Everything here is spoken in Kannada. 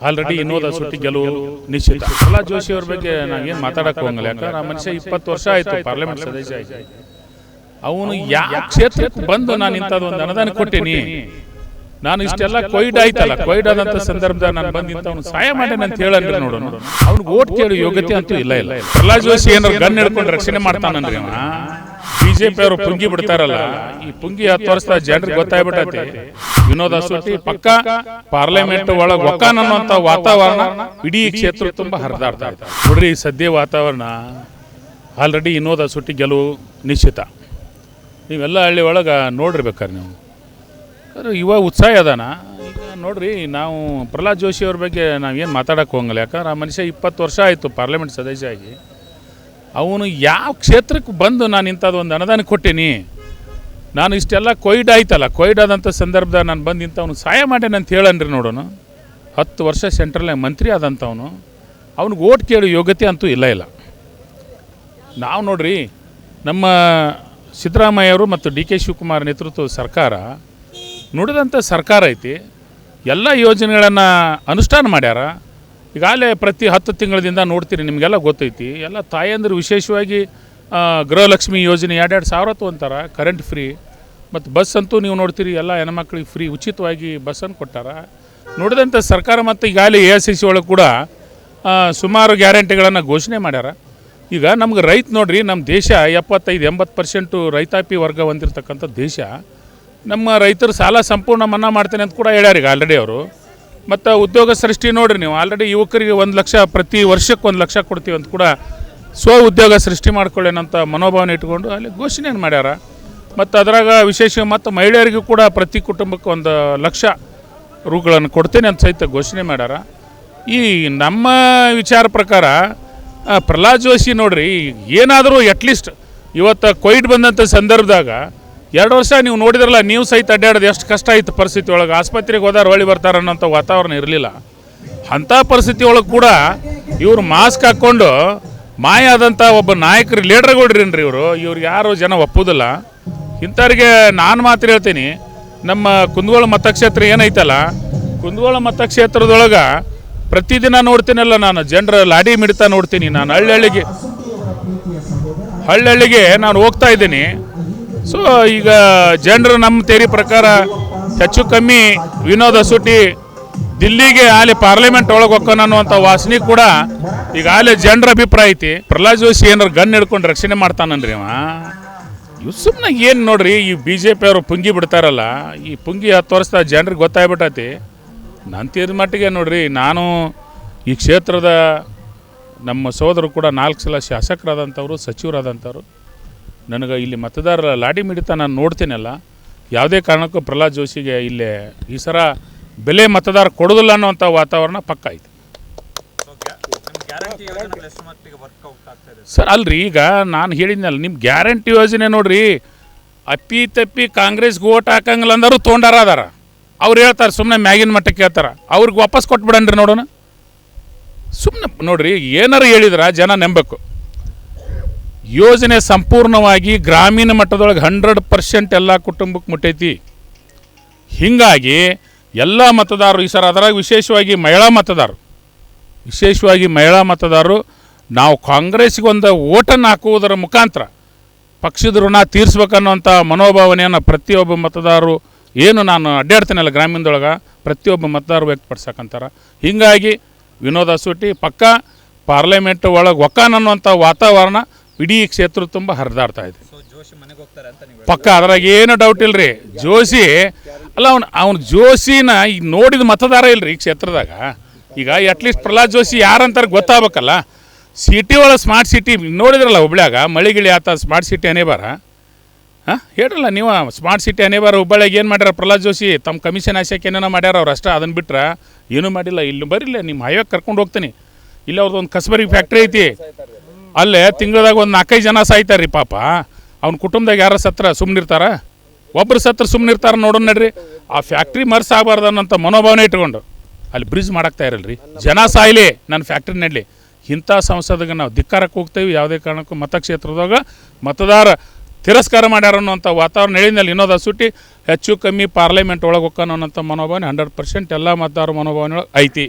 ಆಲ್ರೆಡಿ ವಿನೋದ ಸುಟ್ಟಿ ಗೆಲುವು ನಿಶ್ಚಿತ. ಪ್ರಹ್ಲಾದ್ ಜೋಶಿ ಅವ್ರ ಬಗ್ಗೆ ನಾವೇನು ಮಾತಾಡಕ್ಕೆ ಹೋಗಲ್ಲ ಯಾಕಂದ್ರೆ ಆ ಮನುಷ್ಯ ಇಪ್ಪತ್ತು ವರ್ಷ ಆಯಿತು ಪಾರ್ಲಿಮೆಂಟ್ ಸದಸ್ಯ ಆಗಿ ಅವನು ಯಾವ ಕ್ಷೇತ್ರಕ್ಕೆ ಬಂದು ನಾನು ಇಂಥದ್ದೊಂದು ಅನುದಾನ ಕೊಟ್ಟೀನಿ? ನಾನು ಇಷ್ಟೆಲ್ಲ ಕೊಯ್ಡ್ ಆಯ್ತಲ್ಲ ಕೊಯ್ಡ್ ಆದಂತ ಸಂದರ್ಭದಲ್ಲಿ ನಾನು ಬಂದು ಇಂಥವ್ನು ಸಹಾಯ ಮಾಡೇನೆ ಅಂತ ಹೇಳನ್ರಿ ನೋಡೋಣ ಅವ್ನಿಗೆ ಓಟ್ ಕೇಳೋ ಯೋಗ್ಯತೆ ಅಂತೂ ಇಲ್ಲ ಇಲ್ಲ. ಪ್ರಹ್ಲಾದ್ ಜೋಶಿ ಏನಾರು ಗನ್ ಹಿಡ್ಕೊಂಡು ರಕ್ಷಣೆ ಮಾಡ್ತಾನನ್ರಿ ಅವ ಬಿಜೆಪಿ ಅವರು ಪುಂಗಿ ಬಿಡ್ತಾರಲ್ಲ, ಈ ಪುಂಗಿ ಹತ್ತು ವರ್ಷದ ಜನರಿಗೆ ಗೊತ್ತಾಗ್ಬಿಟ್ಟೈತಿ. ವಿನೋದ ಸುಟ್ಟಿ ಪಕ್ಕ ಪಾರ್ಲಿಮೆಂಟ್ ಒಳಗೆ ಒಕ್ಕಾನ್ ವಾತಾವರಣ ಇಡೀ ಕ್ಷೇತ್ರ ತುಂಬಾ ಹರಿದಾಡ್ತಾ ಇದೆ. ನೋಡ್ರಿ ಸದ್ಯ ವಾತಾವರಣ ಆಲ್ರೆಡಿ ವಿನೋದ ಸುಟ್ಟಿ ಗೆಲುವು ನಿಶ್ಚಿತ. ನೀವೆಲ್ಲ ಹಳ್ಳಿ ಒಳಗೆ ನೋಡಿರ್ಬೇಕಾರೆ ನೀವು. ಇವ ಇವಾಗ ಉತ್ಸಾಹ ಅದಾನ. ನೋಡ್ರಿ, ನಾವು ಪ್ರಹ್ಲಾದ್ ಜೋಶಿ ಅವ್ರ ಬಗ್ಗೆ ನಾವೇನು ಮಾತಾಡಕ್ಕೆ ಹೋಗಲ್ಲ ಯಾಕಂದ್ರೆ ಆ ಮನುಷ್ಯ ಇಪ್ಪತ್ತು ವರ್ಷ ಆಯಿತು ಪಾರ್ಲಿಮೆಂಟ್ ಸದಸ್ಯ ಆಗಿ. ಅವನು ಯಾವ ಕ್ಷೇತ್ರಕ್ಕೆ ಬಂದು ನಾನು ಇಂಥದ್ದೊಂದು ಅನುದಾನ ಕೊಟ್ಟೀನಿ? ನಾನು ಇಷ್ಟೆಲ್ಲ ಕೊಯ್ಡ್ ಆಯ್ತಲ್ಲ, ಕೊಯ್ಡ್ ಆದಂಥ ಸಂದರ್ಭದಾಗ ನಾನು ಬಂದು ಇಂಥವ್ನು ಸಹಾಯ ಅಂತ ಹೇಳನ್ರಿ ನೋಡೋಣ ಹತ್ತು ವರ್ಷ ಸೆಂಟ್ರಲ್ ಮಂತ್ರಿ ಆದಂಥವನು, ಅವ್ನಿಗೆ ಓಟ್ ಕೇಳೋ ಯೋಗ್ಯತೆ ಅಂತೂ ಇಲ್ಲ ಇಲ್ಲ. ನಾವು ನೋಡ್ರಿ, ನಮ್ಮ ಸಿದ್ದರಾಮಯ್ಯವರು ಮತ್ತು ಡಿ ಕೆ ಶಿವಕುಮಾರ್ ನೇತೃತ್ವದ ಸರ್ಕಾರ ನುಡಿದಂಥ ಸರ್ಕಾರ ಐತಿ. ಎಲ್ಲ ಯೋಜನೆಗಳನ್ನು ಅನುಷ್ಠಾನ ಮಾಡ್ಯಾರ. ಈಗಾಗಲೇ ಪ್ರತಿ ಹತ್ತು ತಿಂಗಳದಿಂದ ನೋಡ್ತೀರಿ, ನಿಮಗೆಲ್ಲ ಗೊತ್ತೈತಿ. ಎಲ್ಲ ತಾಯಂದರು ವಿಶೇಷವಾಗಿ ಗೃಹಲಕ್ಷ್ಮಿ ಯೋಜನೆ ಎರಡೆರಡು ಸಾವಿರ ತೊಗೊಂತಾರ ಕರೆಂಟ್ ಫ್ರೀ ಮತ್ತು ಬಸ್ ಅಂತೂ ನೀವು ನೋಡ್ತೀರಿ, ಎಲ್ಲ ಹೆಣ್ಮಕ್ಳಿಗೆ ಫ್ರೀ ಉಚಿತವಾಗಿ ಬಸ್ಸನ್ನು ಕೊಟ್ಟಾರ. ನೋಡಿದಂಥ ಸರ್ಕಾರ ಮತ್ತು ಈಗಾಗಲೇ ಎ ಎಸ್ ಸಿ ಸಿ ಒಳಗೆ ಕೂಡ ಸುಮಾರು ಗ್ಯಾರಂಟಿಗಳನ್ನು ಘೋಷಣೆ ಮಾಡ್ಯಾರ. ಈಗ ನಮ್ಗೆ ರೈತ ನೋಡ್ರಿ ನಮ್ಮ ದೇಶ ಎಪ್ಪತ್ತೈದು, ಎಂಬತ್ತು ಪರ್ಸೆಂಟು ರೈತಾಪಿ ವರ್ಗ ಹೊಂದಿರತಕ್ಕಂಥ ದೇಶ. ನಮ್ಮ ರೈತರು ಸಾಲ ಸಂಪೂರ್ಣ ಮನ್ನಾ ಮಾಡ್ತೇನೆ ಅಂತ ಕೂಡ ಹೇಳ್ಯಾರ ಈಗ ಆಲ್ರೆಡಿ ಅವರು. ಮತ್ತು ಉದ್ಯೋಗ ಸೃಷ್ಟಿ ನೋಡ್ರಿ ನೀವು. ಆಲ್ರೆಡಿ ಯುವಕರಿಗೆ ಒಂದು ಲಕ್ಷ, ಪ್ರತಿ ವರ್ಷಕ್ಕೆ ಒಂದು ಲಕ್ಷ ಕೊಡ್ತೀವಿ ಅಂತ ಕೂಡ ಸ್ವ ಉದ್ಯೋಗ ಸೃಷ್ಟಿ ಮಾಡ್ಕೊಳ್ಳೇನಂತ ಮನೋಭಾವನೆ ಇಟ್ಕೊಂಡು ಅಲ್ಲಿ ಘೋಷಣೆಯನ್ನು ಮಾಡ್ಯಾರ? ಮತ್ತು ಅದರಾಗ ವಿಶೇಷ ಮತ್ತು ಮಹಿಳೆಯರಿಗೂ ಕೂಡ ಪ್ರತಿ ಕುಟುಂಬಕ್ಕೆ ಒಂದು ಲಕ್ಷ ರೂಗಳನ್ನು ಕೊಡ್ತೇನೆ ಅಂತ ಸಹಿತ ಘೋಷಣೆ ಮಾಡ್ಯಾರ. ಈ ನಮ್ಮ ವಿಚಾರ ಪ್ರಕಾರ ಪ್ರಹ್ಲಾದ್ ಜೋಶಿ ನೋಡ್ರಿ, ಏನಾದರೂ ಅಟ್ಲೀಸ್ಟ್ ಇವತ್ತು ಕೋವಿಡ್ ಬಂದಂಥ ಸಂದರ್ಭದಾಗ ಎರಡು ವರ್ಷ ನೀವು ನೋಡಿದ್ರಲ್ಲ, ನೀವು ಸಹಿತ ಅಡ್ಡಾಡೋದು ಎಷ್ಟು ಕಷ್ಟ ಆಯಿತು ಪರಿಸ್ಥಿತಿ ಒಳಗೆ. ಆಸ್ಪತ್ರೆಗೆ ಹೋದಾರ ಹೊಳಿ ಬರ್ತಾರೆ ಅನ್ನೋಂಥ ವಾತಾವರಣ ಇರಲಿಲ್ಲ. ಅಂಥ ಪರಿಸ್ಥಿತಿ ಒಳಗೆ ಕೂಡ ಇವರು ಮಾಸ್ಕ್ ಹಾಕ್ಕೊಂಡು ಮಾಯ ಆದಂಥ ಒಬ್ಬ ನಾಯಕರು ಲೀಡರ್ಗಳ್ರಿ ಇವರು? ಇವ್ರು ಯಾರು ಜನ ಒಪ್ಪೋದಿಲ್ಲ. ಇಂಥವ್ರಿಗೆ ನಾನು ಮಾತ್ರ ಹೇಳ್ತೀನಿ, ನಮ್ಮ ಕುಂದಗೋಳ ಮತಕ್ಷೇತ್ರ ಏನೈತಲ್ಲ, ಕುಂದಗೋಳ ಮತಕ್ಷೇತ್ರದೊಳಗೆ ಪ್ರತಿದಿನ ನೋಡ್ತೀನಲ್ಲ ನಾನು, ಜನರ ಲಾಡಿ ಮಿಡ್ತಾ ನೋಡ್ತೀನಿ ನಾನು. ಹಳ್ಳಿಗೆ ಹಳ್ಳಿಗೆ ನಾನು ಹೋಗ್ತಾ ಇದ್ದೀನಿ. ಸೊ ಈಗ ಜನರು ನಮ್ಮ ತೇರಿ ಪ್ರಕಾರ ಹೆಚ್ಚು ಕಮ್ಮಿ ವಿನೋದ ಸುಟಿ ದಿಲ್ಲಿಗೆ ಆಲೆ ಪಾರ್ಲಿಮೆಂಟ್ ಒಳಗೆ ಹೋಗ್ತಾನ ಅನ್ನುವಂಥ ವಾಸನೆ ಕೂಡ ಈಗ ಆಲೆ ಜನರ ಅಭಿಪ್ರಾಯ ಐತಿ. ಪ್ರಹ್ಲಾದ್ ಜೋಶಿ ಏನಾರು ಗನ್ ಹಿಡ್ಕೊಂಡು ರಕ್ಷಣೆ ಮಾಡ್ತಾನನ್ರಿ ಅವ? ಇವ್ ಸುಮ್ಮನೆ ಏನು ನೋಡ್ರಿ, ಈ ಬಿ ಜೆ ಪಿ ಅವರು ಪುಂಗಿ ಬಿಡ್ತಾರಲ್ಲ, ಈ ಪುಂಗಿ ಹತ್ತು ವರ್ಷದ ಜನರಿಗೆ ಗೊತ್ತಾಗ್ಬಿಟ್ಟೈತಿ. ನನ್ನ ತೀರ್ ಮಟ್ಟಿಗೆ ನೋಡ್ರಿ, ನಾನು ಈ ಕ್ಷೇತ್ರದ ನಮ್ಮ ಸೋದರು ಕೂಡ ನಾಲ್ಕು ಸಲ ಶಾಸಕರಾದಂಥವ್ರು, ಸಚಿವರಾದಂಥವ್ರು. ನನಗೆ ಇಲ್ಲಿ ಮತದಾರರ ಲಾಡಿ ಮಿಡಿತ ನಾನು ನೋಡ್ತೀನಲ್ಲ, ಯಾವುದೇ ಕಾರಣಕ್ಕೂ ಪ್ರಹ್ಲಾದ್ ಜೋಶಿಗೆ ಇಲ್ಲಿ ಈ ಸರ ಬೆಲೆ ಮತದಾರ ಕೊಡೋದಿಲ್ಲ ಅನ್ನೋಂಥ ವಾತಾವರಣ ಪಕ್ಕ ಐತೆ ಸರ್, ಅಲ್ರಿ, ಈಗ ನಾನು ಹೇಳಿದ್ನಲ್ಲ ನಿಮ್ಮ ಗ್ಯಾರಂಟಿ ಯೋಜನೆ ನೋಡ್ರಿ, ಅಪ್ಪಿ ತಪ್ಪಿ ಕಾಂಗ್ರೆಸ್ಗೆ ಓಟ್ ಹಾಕಂಗಿಲ್ಲ ಅಂದರು ತೊಗೊಂಡಾರ ಅದಾರ. ಅವ್ರು ಹೇಳ್ತಾರೆ ಸುಮ್ಮನೆ ಮ್ಯಾಗಿನ ಮಟ್ಟಕ್ಕೆ ಹೇಳ್ತಾರೆ. ಅವ್ರಿಗೆ ವಾಪಸ್ ಕೊಟ್ಬಿಡನ್ರಿ ನೋಡೋಣ. ಸುಮ್ಮನೆ ನೋಡ್ರಿ, ಏನಾರು ಹೇಳಿದ್ರ, ಜನ ನಂಬೇಕು. ಯೋಜನೆ ಸಂಪೂರ್ಣವಾಗಿ ಗ್ರಾಮೀಣ ಮಟ್ಟದೊಳಗೆ ಹಂಡ್ರೆಡ್ ಪರ್ಸೆಂಟ್ ಎಲ್ಲ ಕುಟುಂಬಕ್ಕೆ ಮುಟ್ಟೈತಿ. ಹೀಗಾಗಿ ಎಲ್ಲ ಮತದಾರರು, ಈ ಸರ್ ಅದರಾಗ ವಿಶೇಷವಾಗಿ ಮಹಿಳಾ ಮತದಾರರು, ವಿಶೇಷವಾಗಿ ಮಹಿಳಾ ಮತದಾರರು, ನಾವು ಕಾಂಗ್ರೆಸ್ಗೊಂದು ಓಟನ್ನು ಹಾಕುವುದರ ಮುಖಾಂತರ ಪಕ್ಷದ ಋಣ ತೀರಿಸ್ಬೇಕನ್ನುವಂಥ ಮನೋಭಾವನೆಯನ್ನು ಪ್ರತಿಯೊಬ್ಬ ಮತದಾರರು, ಏನು ನಾನು ಅಡ್ಡಾಡ್ತೀನಲ್ಲ ಗ್ರಾಮೀಣದೊಳಗೆ, ಪ್ರತಿಯೊಬ್ಬ ಮತದಾರರು ವ್ಯಕ್ತಪಡಿಸಕ್ಕಂತಾರ ಹೀಗಾಗಿ ವಿನೋದ ಸೂಟಿ ಪಕ್ಕ ಪಾರ್ಲಿಮೆಂಟ್ ಒಳಗೆ ಒಕ್ಕಾನ್ ಅನ್ನುವಂಥ ವಾತಾವರಣ ಇಡೀ ಕ್ಷೇತ್ರ ತುಂಬ ಹರಿದಾಡ್ತಾ ಇದೆ. ಪಕ್ಕ ಅದ್ರಾಗ ಏನು ಡೌಟ್ ಇಲ್ರಿ? ಜೋಶಿ ಅಲ್ಲ ಅವ್ನು ಅವ್ನು ಜೋಶಿನ ಈಗ ನೋಡಿದ ಮತದಾರ ಇಲ್ರಿ ಈ ಕ್ಷೇತ್ರದಾಗ? ಈಗ ಅಟ್ಲೀಸ್ಟ್ ಪ್ರಹ್ಲಾದ್ ಜೋಶಿ ಯಾರಂತಾರೆ ಗೊತ್ತಾಗಬೇಕಲ್ಲ? ಸಿಟಿ ಒಳಗೆ ಸ್ಮಾರ್ಟ್ ಸಿಟಿ ನೋಡಿದ್ರಲ್ಲ ಹುಬ್ಳ್ಯಾಗ? ಮಳಿಗಿಳಿ ಆತ ಸ್ಮಾರ್ಟ್ ಸಿಟಿ ಅನೇಬಾರ ಹಾಂ? ಹೇಳ್ರಲ್ಲ ನೀವು ಸ್ಮಾರ್ಟ್ ಸಿಟಿ ಅನೇಬಾರ ಹುಬ್ಬಳ್ಳಿಯಾಗ ಏನು ಮಾಡ್ಯಾರ ಪ್ರಹ್ಲಾದ್ ಜೋಶಿ? ತಮ್ಮ ಕಮಿಷನ್ ಆಸೆಕ್ಕೆ ಏನೇನೋ ಮಾಡ್ಯಾರ ಅವ್ರು ಅಷ್ಟೇ ಅದನ್ನು ಬಿಟ್ರೆ ಏನೂ ಮಾಡಿಲ್ಲ. ಇಲ್ಲಿ ಬರಿಲ್ಲ ನಿಮ್ಮ ಹೈವೇಗೆ ಕರ್ಕೊಂಡು ಹೋಗ್ತೀನಿ. ಇಲ್ಲಿ ಅವ್ರದ್ದು ಒಂದು ಕಸಬರಿ ಫ್ಯಾಕ್ಟ್ರಿ ಐತಿ. ಅಲ್ಲೇ ತಿಂಗಳದಾಗ ಒಂದು ನಾಲ್ಕೈದು ಜನ ಸಾಯ್ತಾರೆ ರೀ ಪಾಪ. ಅವ್ನ ಕುಟುಂಬದಾಗ ಯಾರ ಸತ್ರ ಸುಮ್ಮನಿರ್ತಾರ ಒಬ್ಬರು ಸತ್ರ ಸುಮ್ಮನಿರ್ತಾರ ನೋಡೋಣ ನಡ್ರಿ. ಆ ಫ್ಯಾಕ್ಟ್ರಿ ಮರ್ಸ್ ಆಗಬಾರ್ದು ಅನ್ನೋಂಥ ಮನೋಭಾವನೆ ಇಟ್ಕೊಂಡು ಅಲ್ಲಿ ಬ್ರಿಡ್ಜ್ ಮಾಡಾಕ್ತಾ ಇರಲ್ರಿ. ಜನ ಸಾಯ್ಲಿ ನನ್ನ ಫ್ಯಾಕ್ಟ್ರಿ ನಡಲಿ. ಇಂಥ ಸಂಸದಗೆ ನಾವು ಧಿಕ್ಕಾರಕ್ಕೆ ಹೋಗ್ತೇವೆ, ಯಾವುದೇ ಕಾರಣಕ್ಕೂ ಮತಕ್ಷೇತ್ರದಾಗ ಮತದಾರ ತಿರಸ್ಕಾರ ಮಾಡ್ಯಾರ ಅನ್ನೋಂಥ ವಾತಾವರಣ ಹೇಳಿದಲ್ಲಿ ಇನ್ನೋದ ಸುಟ್ಟಿ ಹೆಚ್ಚು ಕಮ್ಮಿ ಪಾರ್ಲಿಮೆಂಟ್ ಒಳಗೆ ಹೋಗ್ತಾನ ಅನ್ನೋಂಥ ಮನೋಭಾವನೆ ಹಂಡ್ರೆಡ್ ಪರ್ಸೆಂಟ್ ಎಲ್ಲ ಮತದಾರ ಮನೋಭಾವನೆ ಐತಿ.